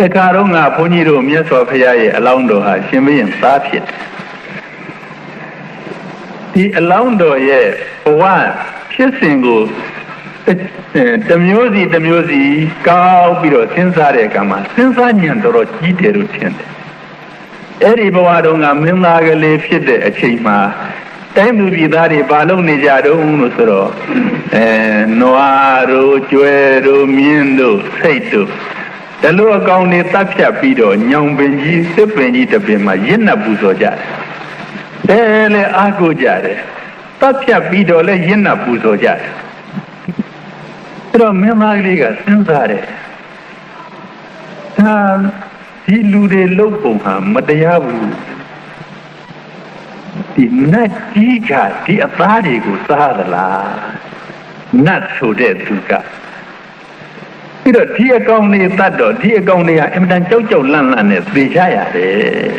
တခါတော့ငါဘုန်းကြီးတို့မြတ်စွာဘုရားရဲ့အလောင်းတော်ဟာရှင်ဘုရင်သားဖြစ်တယ်ဒီအလောင်းတော်ရဲ့ဘဝဖြစ်စဉ်ကိုတစ်မျိုးစီတစ်မျိုးစီကောက်ပြီးတော့စဉ်းစားတဲ့အခါမှာစဉ်းစားဉာဏ်တော်တော်ကြီးတယ်လို့ထင်တယ်အဲ့ဒီဘဝတုန်းကမင်းသားကလေးဖြစ်တဲ့အချိန်မှာတိုင်းသူပြည်သားတွေဘာလုပ်နေကြတုံးလို့ဆိုတော့အဲနွားတို့ကျွဲတို့မြင်းတို့စိတ်တို့ ဒါလိုအကောင်တွေတပ်ဖြတ်ပြီးတော့ညောင်ပင်ကြီးစစ်ပင်ကြီးတစ်ပင်မှာရင့်နှပ်ပူဇော်ကြတယ်အဲလေအားကိုကြတယ်တပ်ဖြတ်ပြီးတော့လည်းရင့်နှပ်ပူဇော်ကြတယ်အဲ့တော့မင်းသားကလေးကစဉ်းစားတယ်ဒါဒီလူတွေလုတ်ပုံဟာမတရားဘူးဒီနတ်ကြီးကဒီအသားတွေကိုစားသလားနတ်ဆိုတဲ့သူက ပြီးတော့ဒီအကောင်တွေတတ်တော့ဒီအကောင်တွေကအင်မတန်ကြောက်ကြောက်လန့်လန့်နဲ့သေချရတယ်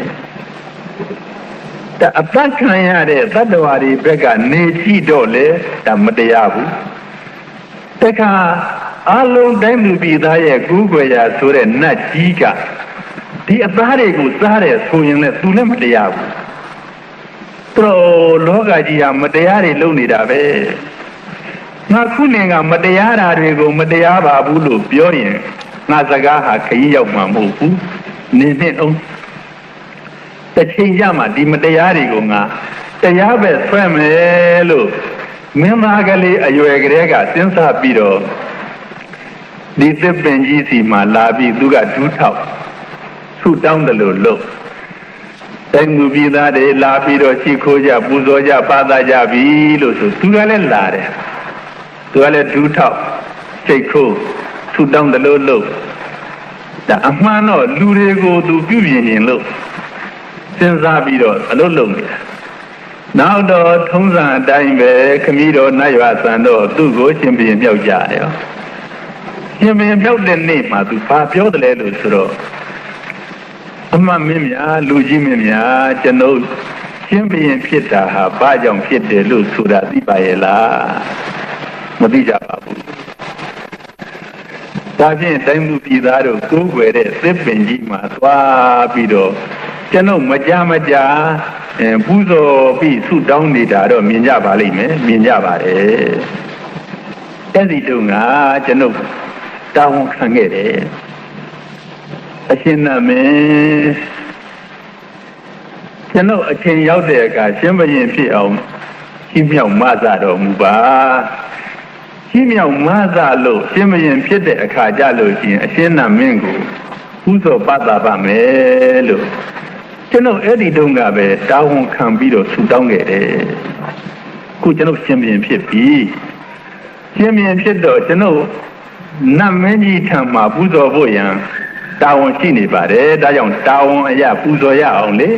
ဒါအပတ်ခံရတဲ့တတ္တဝါတွေဘက်ကနေကြည့်တော့လေဒါမတရားဘူးတခါအလုံးတိုင်းလူပြည်သားရဲ့ကူးကွယ်ရာဆိုတဲ့နတ်ကြီးကဒီအသားတွေကိုစားတယ်ဆိုရင်လည်းသူလည်းမတရားဘူးသူတို့လောကကြီးဟာမတရားတွေလုပ်နေတာပဲ ငါခုနေကမတရားတာတွေကိုမတရားပါဘူးလို့ပြောရင်ငါစကားဟာခရီးရောက်မှာမဟုတ်ဘူးနေနဲ့အောင်တစ်ချိန်ရမှဒီမတရားတွေကိုငါတရားပဲဆွဲမယ်လို့မင်းသားကလေးအရွယ်ကလေးကစဉ်းစားပြီးတော့ဒီသစ်ပင်ကြီးစီမှာလာပြီးသူကဒူးထောက်ဆုတောင်းတယ်လို့လို့တိုင်းသူပြည်သားတွေလာပြီးတော့ရှိခိုးကြပူဇော်ကြပါသကြပြီလို့ဆိုသူကလည်းလာတယ် သူကလည်းဒူးထောက်စိတ်ခိုးဆုတောင်းတယ်လို့လို့ဒါအမှန်တော့လူတွေကိုသူပြုပြင်ရင်လို့စဉ်းစားပြီးတော့အလုပ်လုပ်နေတာနောက်တော့ထုံးစံအတိုင်းပဲခမည်းတော်နတ်ရွာဆန်တော့သူ့ကိုရှင်ပြန်မြောက်ကြတယ်ရှင်ပြန်မြောက်တဲ့နေ့မှာသူဘာပြောတယ်လဲလို့ဆိုတော့အမှန်မင်းများလူကြီးမင်းများကျွန်ုပ်ရှင်ပြန်ဖြစ်တာဟာဘာကြောင့်ဖြစ်တယ်လို့ဆိုတာသိပါရဲ့လား မသိကြပါဘူးဒါဖြင့်တိုင်းလူပြည်သားတို့ကိုးကွယ်တဲ့သစ်ပင်ကြီးမှာသွားပြီးတော့ကျွန်ုပ်မကြမကြအဲပူဇော်ပြီးဆုတောင်းနေတာတော့မြင်ကြပါလိမ့်မယ်မြင်ကြပါတယ်အဲ့ဒီတုန်းကကျွန်ုပ်တောင်းခံခဲ့တယ်အရှင်နာမင်းကျွန်ုပ်အချိန်ရောက်တဲ့အခါရှင်ဘရင်ဖြစ်အောင်ကြီးမြောက်မဆတော်မူပါ ကြီးမြောက်မဆလို့ရှင်ဘရင်ဖြစ်တဲ့အခါကြလို့ရှိရင်အရှင်နာမင်းကိုပူဇော်ပတ်တာပါမယ်လို့ကျွန်တော်အဲ့ဒီတုန်းကပဲတာဝန်ခံပြီးတော့ဆူတောင်းခဲ့တယ်ခုကျွန်တော်ရှင်ပြန်ဖြစ်ပြီရှင်ပြန်ဖြစ်တော့ကျွန်တော်နတ်မင်းကြီးထံမှာပူဇော်ဖို့ရန်တာဝန်ရှိနေပါတယ်ဒါကြောင့်တာဝန်အရာပူဇော်ရအောင်လေ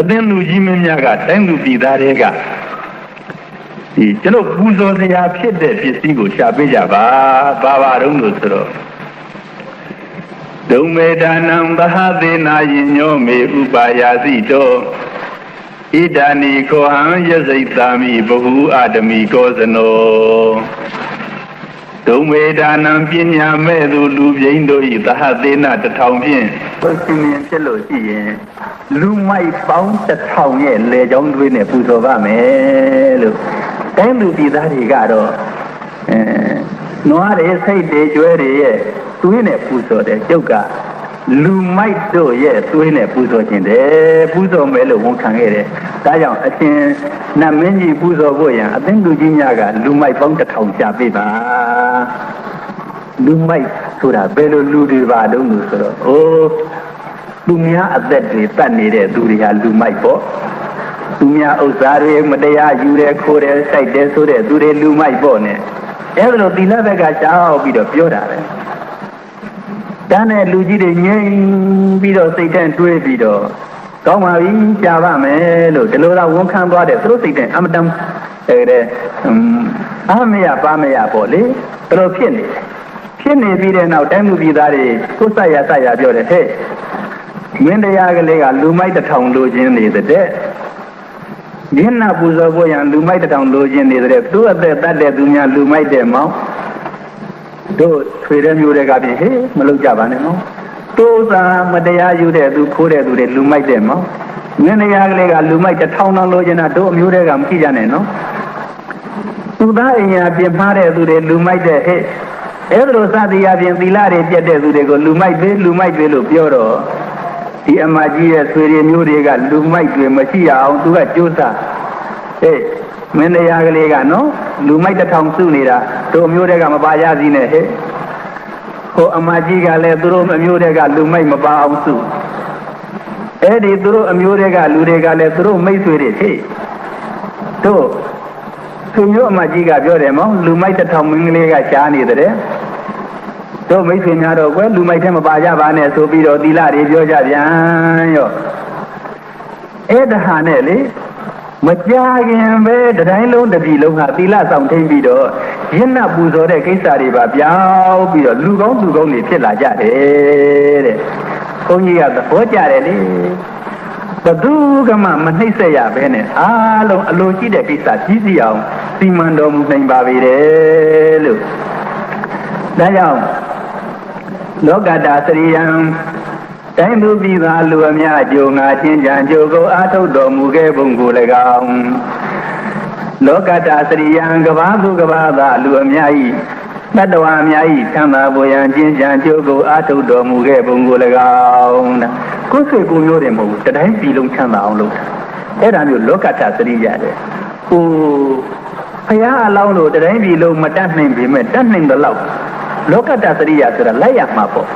အသင်းလူကြီးမင်းများကတိုင်းလူပြည်သားတွေက ဒီကျွန်တော်ပူဇော်စရာဖြစ်တဲ့ပစ္စည်းကိုရှာပေးကြပါဘာပါတော့လို့ဆိုတော့ဒုံမေဒါနံသဟသေနာယညောမေဥပါယာစီတောဣဒာနိခောဟံယစိတ်တာမိဘဟုအတမိကောဇနောဒုံမေဒါနံပညာမဲ့သူလူပြိန်းတို့ဤသဟသေနာတထောင်ဖြင့်ဘုရှင်ရင်ဖြစ်လို့ရှိရင်လူမိုက်ပေါင်းတစ်ထောင်ရဲ့လေကြောင်းတွေးနဲ့ပူဇော်ပါမယ်လို့ တိုင်းလူပြည်သားတွေကတော့အဲနွားတွေစိတ်တွေကျွဲတွေရဲ့သွေးနဲ့ပူဇော်တယ်ကျုပ်ကလူမိုက်တို့ရဲ့သွေးနဲ့ပူဇော်ခြင်းတယ်ပူဇော်မယ်လို့ဝန်ခံခဲ့တယ်ဒါကြောင့်အရှင်နတ်မင်းကြီးပူဇော်ဖို့ရန်အသင်းလူကြီးများကလူမိုက်ပေါင်းတစ်ထောင်ရှာပေးပါလူမိုက်ဆိုတာဘယ်လိုလူတွေပါတုံးလို့ဆိုတော့အိုးသူများအသက်တွေတတ်နေတဲ့သူတွေဟာလူမိုက်ပေါ့ သူများဥစ္စာတွေမတရားယူတယ်ခိုးတယ်စိုက်တယ်ဆိုတဲ့သူတွေလူမိုက်ပေါ့နဲ့အဲ့ဒါလို့သီလဘက်ကရှောက်ပြီးတော့ပြောတာပဲတန်းတဲ့လူကြီးတွေငြိမ်ပြီးတော့စိတ်ထဲတွေးပြီးတော့ကောင်းပါပြီကြာပါမယ်လို့ဒီလိုတော့ဝန်ခံသွားတယ်သူတို့စိတ်ထဲအမတန်တဲ့အာမရပါမရပေါ့လေသူတို့ဖြစ်နေတယ်ဖြစ်နေပြီးတဲ့နောက်တိုင်းမှုပြည်သားတွေကိုယ်ဆက်ရဆက်ရပြောတယ်ဟဲ့မင်းတရားကလေးကလူမိုက်တစ်ထောင်လိုချင်နေတဲ့ မျက်နှာပူဇော်ဖို့ရန်လူမိုက်တောင်လိုချင်နေတဲ့သူ့အသက်တတ်တဲ့သူများလူမိုက်တဲ့မောင်တို့ထွေတဲ့မျိုးတွေကပြင်ဟေးမလုပ်ကြပါနဲ့နော်သူဥစ္စာမတရားယူတဲ့သူခိုးတဲ့သူတွေလူမိုက်တယ်နော်ငင်းတရားကလေးကလူမိုက်တစ်ထောင်တောင်လိုချင်တာတို့အမျိုးတွေကမကြည့်ကြနဲ့နော်သူသားအိမ်ယာပြင်မှားတဲ့သူတွေလူမိုက်တဲ့ဟဲ့အဲ့ဒါလိုစသည်အပြင်သီလတွေပြတ်တဲ့သူတွေကိုလူမိုက်သေးလူမိုက်သေးလို့ပြောတော့ ဒီအမကြီးရဲ့ဆွေတွေမျိုးတွေကလူမိုက်တွေမရှိရအောင်သူကကြိုးစားဟဲ့မင်းတရားကလေးကနော်လူမိုက်တစ်ထောင်စုနေတာတို့အမျိုးတွေကမပါရစီနဲ့ဟဲ့ဟိုအမကြီးကလည်းသူတို့အမျိုးတွေကလူမိုက်မပါအောင်စုအဲ့ဒီသူတို့အမျိုးတွေကလူတွေကလည်းသူတို့မိတ်ဆွေတွေဟဲ့တို့သူမျိုးအမကြီးကပြောတယ်မောင်လူမိုက်တစ်ထောင်မင်းကလေးကရှားနေတယ် တို့မိတ်ဆွေများတော့ကွယ်လူမိုက်ထဲမပါကြပါနဲ့ဆိုပြီးတော့သီလတွေပြောကြပြန်ရောအဲ့ဒါဟာနဲ့လေမကြခင်ပဲတတိုင်းလုံးတစ်ပြည်လုံးဟာသီလဆောင်ထိန်ပြီးတော့ရင့်နှပူဇော်တဲ့ကိစ္စတွေပါပြောင်းပြီးတော့လူကောင်းလူကောင်းတွေဖြစ်လာကြတယ်တဲ့ဘုန်းကြီးကသဘောကျတယ်လေဘသူကမှမနှိမ့်ဆက်ရဘဲနဲ့အားလုံးအလိုရှိတဲ့ကိစ္စကြီးစီအောင်စီမံတော်မူနိုင်ပါပေတယ်လို့ဒါကြောင့် လောကတာစရိယံတိုင်းသူပြည်သားလူအများကြိုငါချင်းကြံကြိုကိုအာထုတ်တော်မူခဲ့ပုံကို၎င်းလောကတာစရိယံကဘာသူကဘာသာလူအများဤတတ္တဝါအများဤသံသာပေါ်ရန်ချင်းကြံကြိုကိုအာထုတ်တော်မူခဲ့ပုံကို၎င်းတဲ့ကိုယ်ဆွေကိုမျိုးတယ်မဟုတ်ဘူးတတိုင်းပြည်လုံးချမ်းသာအောင်လုပ်တာအဲ့ဒါမျိုးလောကတာစရိယတဲ့ဟိုဘုရားအလောင်းလို့တတိုင်းပြည်လုံးမတတ်နိုင်ပေမဲ့တတ်နိုင်တဲ့လောက် လောကတာစရိယဆိုတာလိုက်ရမှာပေါ့